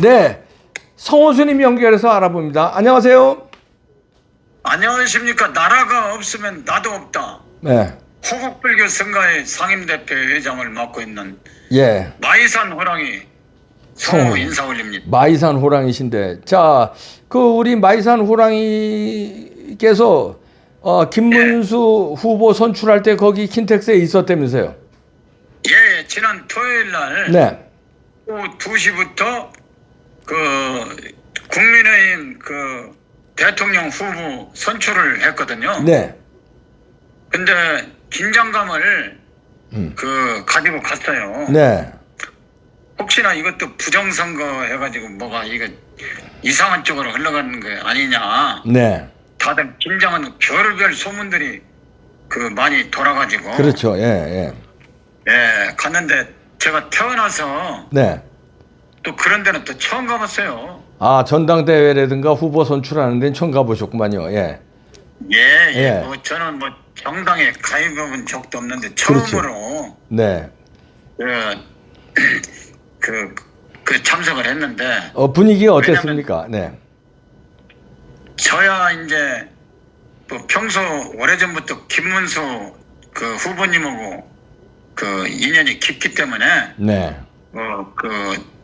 네. 성호수님 연결해서 알아봅니다. 안녕하세요. 안녕하십니까. 나라가 없으면 나도 없다. 네. 호국불교 성가의 상임대표 회장을 맡고 있는 예. 마이산 호랑이. 성우 인사 올립니다. 마이산 호랑이신데. 자, 그 우리 마이산 호랑이께서 어, 김문수 후보 선출할 때 거기 킨텍스에 있었다면서요. 예, 지난 토요일 날 네. 오후 2시부터 그 국민의힘 그 대통령 후보 선출을 했거든요. 네. 근데 긴장감을 음. 그 가지고 갔어요. 네. 혹시나 이것도 부정선거 해가지고 뭐가 이거 이상한 쪽으로 흘러가는 게 아니냐. 네. 다들 긴장한 별별 소문들이 그 많이 돌아가지고 그렇죠. 예, 예. 예 갔는데 제가 태어나서 네. 또 그런 데는 또 처음 가봤어요. 아, 전당대회라든가 후보 선출하는 데는 처음 가보셨구만요. 예. 예, 예. 예. 뭐 저는 뭐 정당에 가입해본 적도 없는데 그렇죠. 처음으로 네. 그, 그, 그 참석을 했는데 어, 분위기 가 어땠습니까? 네. 저야 이제 뭐 평소 오래전부터 김문수 그 후보님하고 그 인연이 깊기 때문에 네. 어그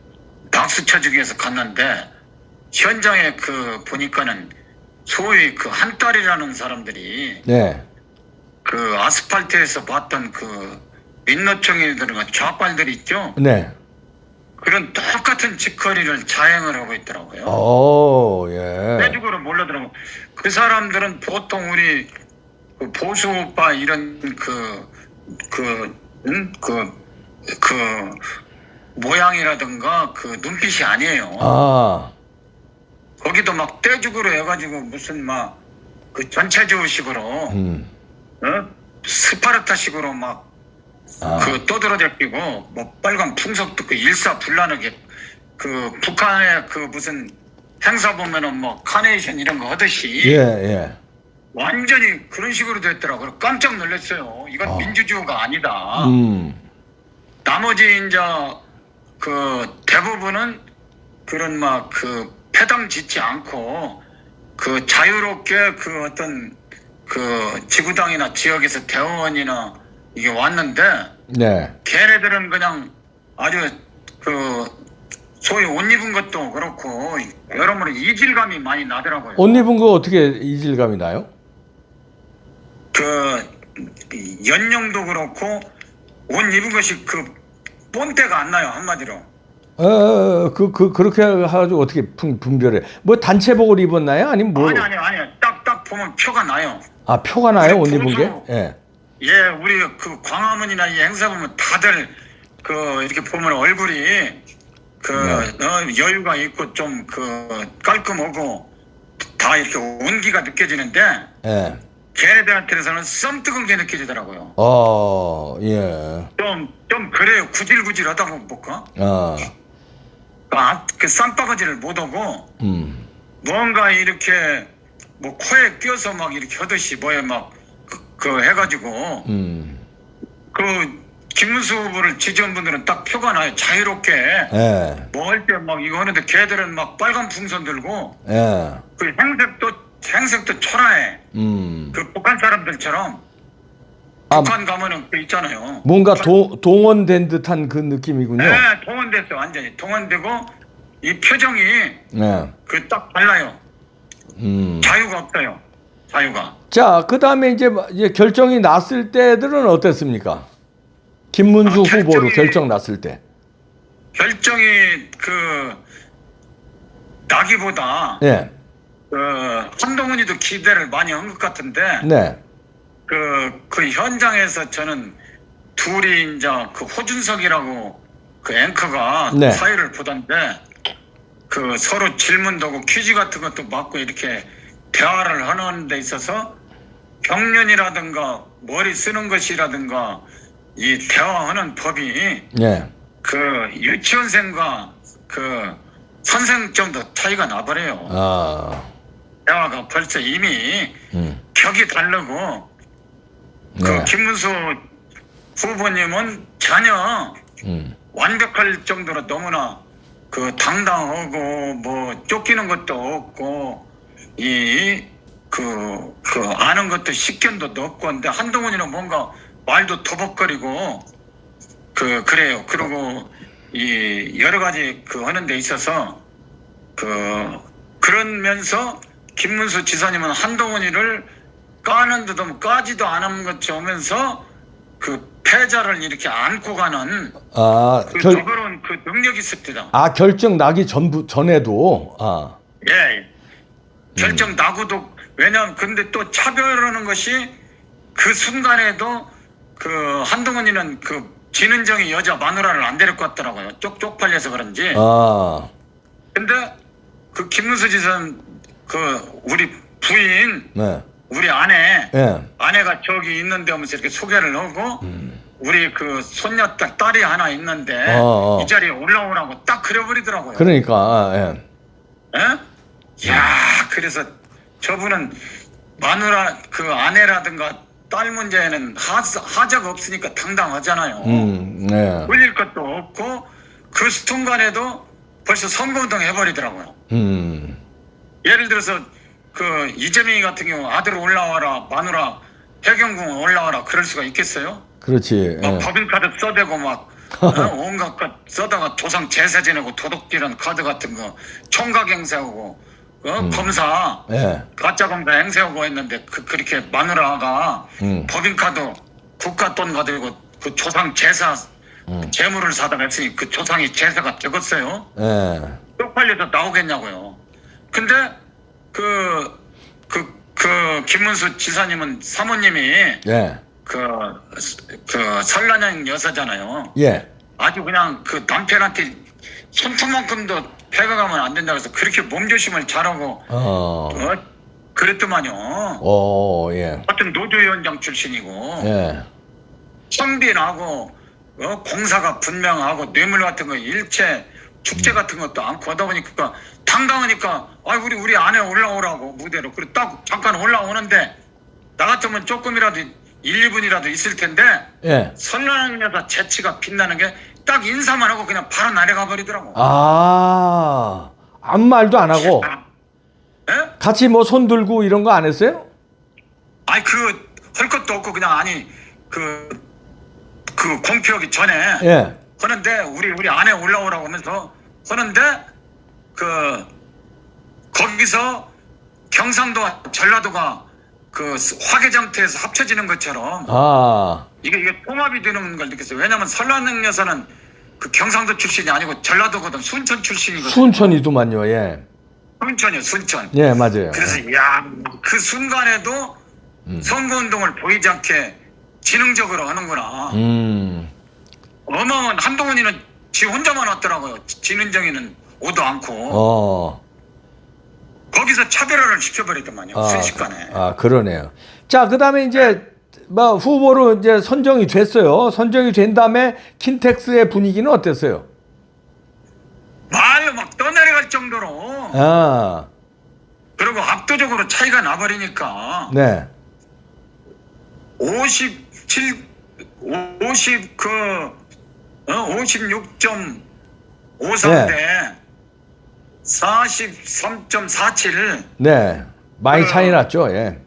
박수 쳐주기 위해서 갔는데 현장에 그 보니까는 소위 그 한딸이라는 사람들이 네. 그 아스팔트에서 봤던 그 민노총이들과 좌빨들 있죠 네. 그런 똑같은 짓거리를 자행을 하고 있더라고요. 오, 예. 빼죽으로 몰려들어고 그 사람들은 보통 우리 그 보수 오빠 이런 그, 그, 응? 그, 그, 모양이라든가 그 눈빛이 아니에요. 아, 거기도 막 떼죽으로 해가지고 무슨 막 그 전체주의식으로, 음. 어? 스파르타식으로 막 아. 그 떠들어대끼고 뭐 빨간 풍속도 그 일사불란하게 그 북한의 그 무슨 행사 보면은 뭐 카네이션 이런 거 하듯이 예, 예. 완전히 그런 식으로 됐더라고요. 깜짝 놀랐어요. 이건 아. 민주주의가 아니다. 음. 나머지 이제 그 대부분은 그런 막 그 패당 짓지 않고 그 자유롭게 그 어떤 그 지구당이나 지역에서 대의원이나 이게 왔는데 네. 걔네들은 그냥 아주 그 소위 옷 입은 것도 그렇고 여러모로 이질감이 많이 나더라고요. 옷 입은 거 어떻게 이질감이 나요? 그 연령도 그렇고 옷 입은 것이 그 본때가 안 나요 한마디로. 어, 그, 그, 그렇게 해가지고 어떻게 분, 분별해? 뭐 단체복을 입었나요? 아니면 뭐? 아니 아니 아니 딱딱 보면 표가 나요. 아, 표가 나요? 옷 입은 게? 예. 예, 우리 그 광화문이나 이 행사 보면 다들 그 이렇게 보면 얼굴이 그 네. 어, 여유가 있고 좀 그 깔끔하고 다 이렇게 온기가 느껴지는데 예. 걔네들한테서는 썸뜨거운 게 느껴지더라고요. 어, 예. 좀, 좀 그래요. 구질구질하다고 볼까? 아, 아, 그 쌈바가지를 못 하고 음. 뭔가 이렇게 뭐 코에 껴서 막 이렇게 하듯이 뭐에 막그 해가지고 음. 그 김문수 후보를 지지한 분들은 딱 표가 나요. 자유롭게 예. 뭐 할 때 막 이거 하는데 걔들은 막 빨간 풍선 들고 예. 그 행색도 행색도 초라해. 음. 그 북한 사람들처럼 아, 북한 가면은 그 있잖아요. 뭔가 도, 동원된 듯한 그 느낌이군요. 네, 동원됐어 완전히 동원되고 이 표정이 네. 그 딱 달라요. 음. 자유가 없어요. 자유가. 자, 그 다음에 이제, 이제 결정이 났을 때들은 어땠습니까? 김문수 아, 결정이- 후보로 결정 났을 때. 결정이 그 나기보다 예. 그 한동훈이도 기대를 많이 한 것 같은데 네. 그, 그 현장에서 저는 둘이 이제 그 호준석이라고 그 앵커가 네. 사회를 보던데 그 서로 질문도 하고 퀴즈 같은 것도 맞고 이렇게 대화를 하는 데 있어서 경륜이라든가 머리 쓰는 것이라든가 이 대화하는 법이 예. 그 유치원생과 그 선생 정도 차이가 나버려요. 아. 대화가 벌써 이미 음. 격이 다르고 그 네. 김문수 후보님은 전혀 음. 완벽할 정도로 너무나 그그 당당하고 뭐 쫓기는 것도 없고 이 그 그 아는 것도 식견도 없고 근데 한동훈이는 뭔가 말도 터벅거리고 그 그래요. 그리고 이 여러 가지 그 하는 데 있어서 그 그러면서 김문수 지사님은 한동훈이를 까는 듯도 까지도 않은 것이 오면서 그 패자를 이렇게 안고 가는 아, 그 결, 저그런 그 능력이 있습니다. 아 결정 나기 전부 전에도 아, 예. 결정 나고도 왜냐면 근데 또 차별하는 것이 그 순간에도 그 한동훈이는 그 진은정이 여자 마누라를 안 데리고 왔더라고요. 쪽 쪽팔려서 그런지. 아, 근데 그 김문수 지사는 그 우리 부인 네, 우리 아내 예, 아내가 저기 있는데 하면서 이렇게 소개를 하고 음. 우리 그 손녀 딸 딸이 하나 있는데 어, 어. 이 자리에 올라오라고 딱 그려버리더라고요. 그러니까 아, 예, 예? 야, 그래서 저분은 마누라 그 아내라든가 딸 문제에는 하, 하자가 없으니까 당당하잖아요. 음, 네, 올릴 것도 없고 그 순간에도 벌써 선거운동 해버리더라고요. 음, 예를 들어서 그 이재명이 같은 경우 아들 올라와라 마누라 해경궁 올라와라 그럴 수가 있겠어요? 그렇지. 막 예. 법인카드 써대고 막 어? 온갖 것 써다가 조상 제사 지내고 도둑질한 카드 같은 거 총각 행세하고 어? 검사 예, 가짜 검사 행세하고 했는데 그 그렇게 마누라가 음. 법인카드 국가 돈 가지고 그 조상 제사 재물을 사다가 했으니 그 조상이 제사가 적었어요. 예, 쪽팔려서 나오겠냐고요. 근데 그, 그, 그, 김문수 지사님은 사모님이 예, 그, 그, 설란양 여사잖아요. 예, 아주 그냥 그 남편한테 손톱만큼도 패가 가면 안 된다 그래서 그렇게 몸조심을 잘하고, 어, 어, 그랬더만요. 오, 예, 같은 노조위원장 출신이고, 예, 선빈하고, 어, 공사가 분명하고, 뇌물 같은 거 일체 축제 같은 것도 않고 하다 보니까 당당하니까, 아, 우리, 우리 아내 올라오라고 무대로. 그리고 딱 잠깐 올라오는데, 나 같으면 조금이라도 1, 2분이라도 있을 텐데, 예. 선란한 여사 재치가 빛나는 게 딱 인사만 하고 그냥 바로 날아가 버리더라고. 아, 아무 말도 안 하고 예? 같이 뭐 손 들고 이런 거 안 했어요? 아니, 그, 할 것도 없고, 그냥, 아니, 그, 그 공표하기 전에, 예, 하는데 우리 우리 안에 올라오라고 하면서 하는데 그 거기서 경상도와 전라도가 그 화개장터에서 합쳐지는 것처럼 아, 이게 이게 통합이 되는 걸 느꼈어요. 왜냐하면 설란능 여사는 그 경상도 출신이 아니고 전라도거든 순천 출신이거든. 순천이더만요. 예, 순천이요 순천. 예, 맞아요. 그래서 야 그 순간에도 음. 선거운동을 보이지 않게 지능적으로 하는구나. 음, 어마어마한 한동훈이는 지 혼자만 왔더라고요. 진은정이는 오도 않고 어, 거기서 차별화를 시켜버리더만요. 아, 순식간에. 아, 그러네요. 자, 그 다음에 이제 뭐 후보로 이제 선정이 됐어요. 선정이 된 다음에 킨텍스의 분위기는 어땠어요? 말로 막 떠내려갈 정도로 아, 그리고 압도적으로 차이가 나버리니까 네, 57 50 그 어, 56.53대 43.47 네, 많이 그- 차이 났죠. 예,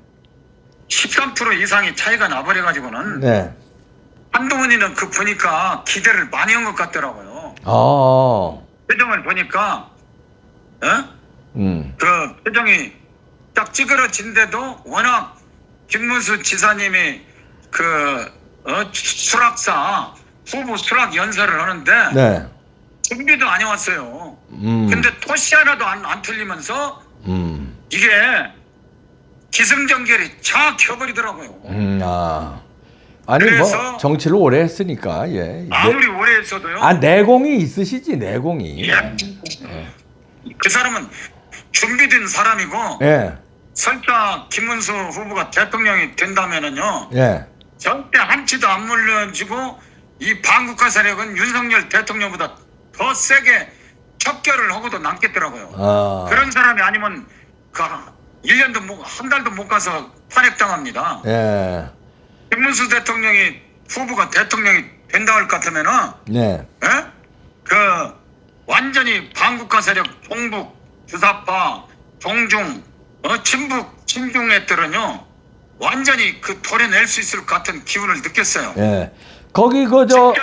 13% 이상의 차이가 나버려 가지고는 네, 한동훈이는 그 보니까 기대를 많이 한 것 같더라고요. 어, 표정을 보니까 어? 음, 그 표정이 딱 찌그러진데도 워낙 김문수 지사님이 그 어, 수락사 후보 수락 연설을 하는데 네, 준비도 안 해왔어요. 음, 근데 토시 하나도 안, 안 틀리면서 음, 이게 기승전결이 쫙 켜버리더라고요. 음, 아, 아니 뭐 그래서- 정치를 오래 했으니까 예, 아무리 오래 했어도요. 아 내공이 있으시지 내공이. 예. 그 사람은 준비된 사람이고 예, 설사 김문수 후보가 대통령이 된다면은요 예, 절대 한치도 안 물려지고 이 반국가 세력은 윤석열 대통령보다 더 세게 척결을 하고도 남겠더라고요. 아, 그런 사람이 아니면 그 1년도 못, 한 달도 못 가서 탄핵당합니다. 예, 김문수 대통령이 후보가 대통령이 된다 할 것 같으면은 네, 예? 그 완전 완전히 반국가 세력 동북, 주사파, 종중, 어, 친북, 친중애들은요 완전히 그 도려낼 수 있을 것 같은 기운을 느꼈어요. 예. 거기 그저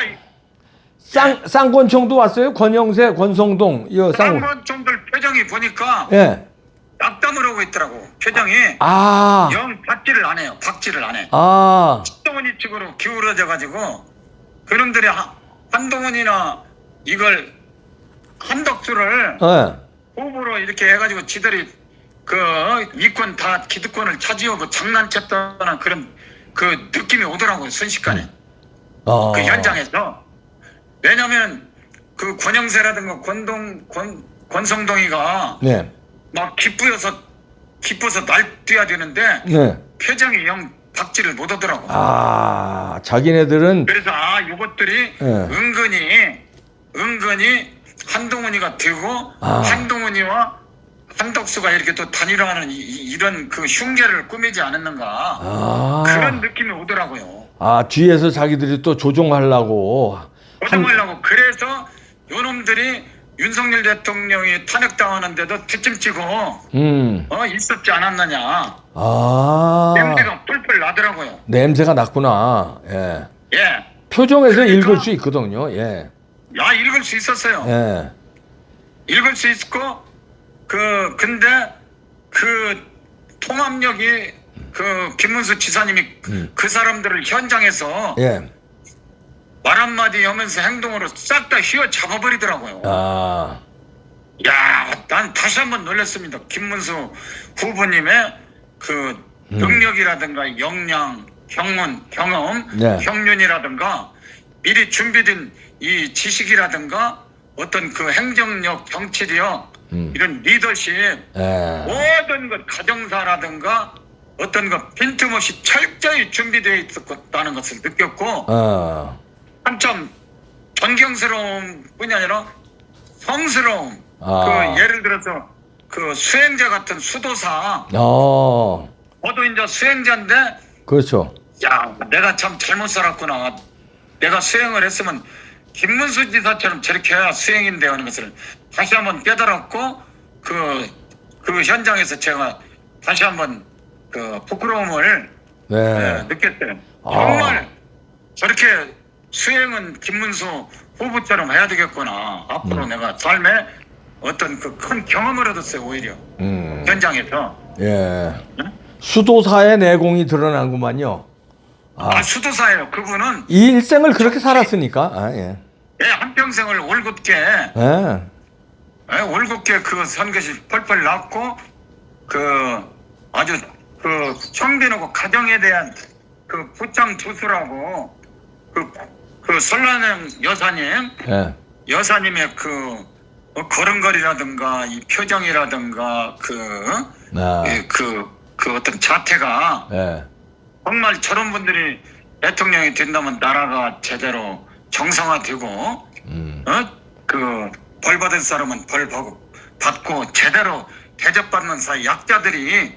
쌍 쌍권총도 왔어요. 권영세, 권성동 이 쌍. 쌍권총들 표정이 보니까 예. 낙담을 하고 있더라고. 표정이 아. 영 박지를 안 해요. 박지를 안 해. 아. 한동훈이 측으로 기울어져 가지고 그놈들이 하- 한동훈이나 이걸 한덕수를 예. 후보로 이렇게 해가지고 지들이 그 이권 다 기득권을 차지하고 장난쳤다는 그런 그 느낌이 오더라고요 순식간에 어. 그 현장에서 왜냐면 그 권영세라든가 권동 권 권성동이가 네. 막 기쁘여서 기뻐서 날뛰어야 되는데 네. 표정이 영 박지를 못하더라고. 아, 자기네들은 그래서 아 이것들이 예. 은근히 은근히 한동훈이가 되고 아. 한동훈이와 한덕수가 이렇게 또 단일화하는 이, 런 그 흉계를 꾸미지 않았는가 아. 그런 느낌이 오더라고요. 아, 뒤에서 자기들이 또 조종하려고 한 고정하려고 그래서 요놈들이 윤석열 대통령이 탄핵당하는데도 뒷짐지고 음. 어 있었지 않았느냐 아. 냄새가 뿔뿔 나더라고요. 냄새가 났구나. 예. 예, 표정에서 그러니까- 읽을 수 있거든요. 예. 야 읽을 수 있었어요. 예. 읽을 수 있고 그 근데 그 통합력이 그 김문수 지사님이 음. 그 사람들을 현장에서 예. 말 한마디 하면서 행동으로 싹 다 휘어 잡아버리더라고요. 아. 야, 난 다시 한번 놀랐습니다. 김문수 후보님의 그 음. 능력이라든가 역량, 경험, 경험, 네. 경륜이라든가 미리 준비된 이 지식이라든가 어떤 그 행정력, 정치력 음. 이런 리더십 예. 모든 것 가정사라든가 어떤 것 빈틈없이 철저히 준비되어 있었다는 것을 느꼈고 어. 한참 존경스러움 뿐이 아니라 성스러움 아. 그 예를 들어서 그 수행자 같은 수도사 어. 저도 이제 수행자인데 그렇죠. 야 내가 참 잘못 살았구나 내가 수행을 했으면 김문수 지사처럼 저렇게 해야 수행인데 하는 것을 다시 한번 깨달았고 그, 그 현장에서 제가 다시 한번 그 부끄러움을 예, 네. 느꼈어요 아. 정말 저렇게 수행은 김문수 후보처럼 해야 되겠구나 앞으로 음. 내가 삶에 어떤 그 큰 경험을 얻었어요 오히려 음. 현장에서 예. 수도사의 내공이 드러난구만요. 아, 수도사예요 그분은 이 일생을 그렇게 살았으니까. 아, 예. 예, 한평생을 올곧게 예. 예, 올곧게 그 선것이 펄펄 났고 그 아주 그 형빈하고 가정에 대한 그 부창 투수라고 그, 그 설란영 여사님 예. 여사님의 그 어, 걸음걸이라든가 이 표정이라든가 그, 아. 예, 그, 그 어떤 자태가 예. 정말 저런 분들이 대통령이 된다면 나라가 제대로 정상화되고 음. 어? 그벌 받은 사람은 벌 받고, 받고 제대로 대접받는 사이 약자들이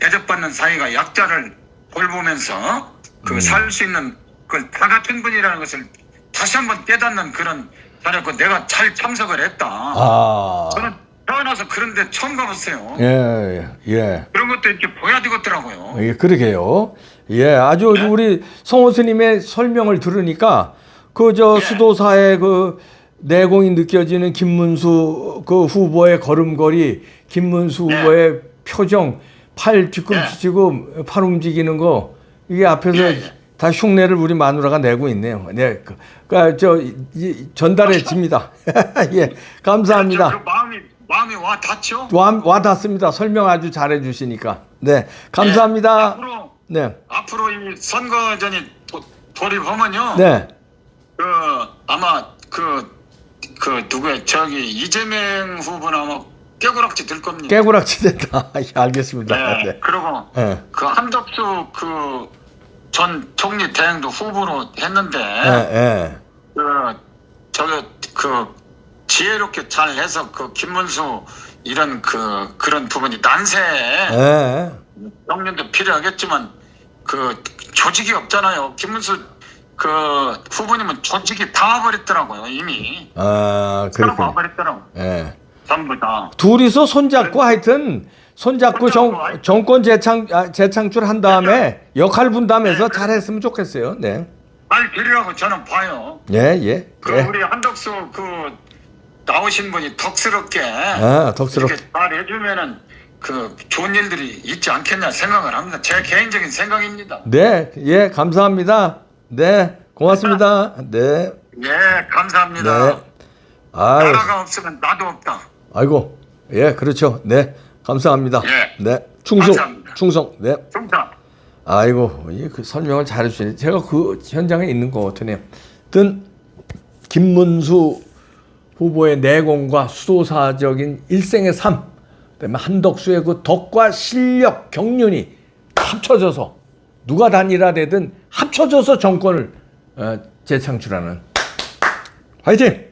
대접받는 사이가 약자를 돌보면서 그 살 수 있는 그 다 같은 분이라는 것을 다시 한번 깨닫는 그런 자리였고 내가 잘 참석을 했다. 아. 저는 태어나서 그런데 처음 가봤어요. 예. 예. 그런 것도 이렇게 보야 되겠더라고요. 예, 그러게요. 예, 아주 네? 우리 성호 스님의 설명을 들으니까 그저 예. 수도사의 그 내공이 느껴지는 김문수 그 후보의 걸음걸이, 김문수 네. 후보의 표정, 팔 뒤꿈치치고 예. 팔 움직이는 거 이게 앞에서 예, 예. 다 흉내를 우리 마누라가 내고 있네요. 네, 그, 그러니까 저 이- 이- 전달해 집니다. 예, 감사합니다. 그 마음이 마음이 와 닿죠. 와, 와 닿습니다. 설명 아주 잘해 주시니까. 네, 감사합니다. 앞으로 네, 앞으로 이 선거전이 도, 돌입하면요. 네. 그 아마 그, 그 누구야 저기 이재명 후보는 아마 깨구락지 들 겁니다. 깨구락지 된다. 예, 알겠습니다. 네. 네. 그리고 네. 그 한덕수 그 전 총리 대행도 후보로 했는데 네, 네. 그 저기 그 지혜롭게 잘 해서 그 김문수 이런 그 그런 부분이 난세에 네. 명령도 필요하겠지만 그 조직이 없잖아요. 김문수 그 후보님은 조직이 다 와버렸더라고요 이미 아, 서로 그렇군요. 와버렸더라고 예. 전부 다. 둘이서 손잡고 하여튼 손잡고 정, 정권 재창 아, 재창출 한 다음에 역할 분담해서 잘했으면 좋겠어요. 네. 말 드리라고 저는 봐요. 예, 예. 그 예. 우리 한덕수 그 나오신 분이 덕스럽게 아, 덕스럽. 이렇게 잘 해주면은 그 좋은 일들이 있지 않겠냐 생각을 합니다. 제 개인적인 생각입니다. 네, 예, 감사합니다. 네, 고맙습니다. 네, 예, 감사합니다. 네. 아유, 나라가 없으면 나도 없다. 아이고, 예, 그렇죠. 네, 감사합니다. 예. 네, 충성, 감사합니다. 충성. 네, 정답. 아이고, 이그 설명을 잘해주시네. 제가 그 현장에 있는 것 같으네요. 든 김문수 후보의 내공과 수도사적인 일생의 삶, 그다음에 한덕수의 그 덕과 실력, 경륜이 합쳐져서 누가 단일화 되든 합쳐져서 정권을 어, 재창출하는 화이팅!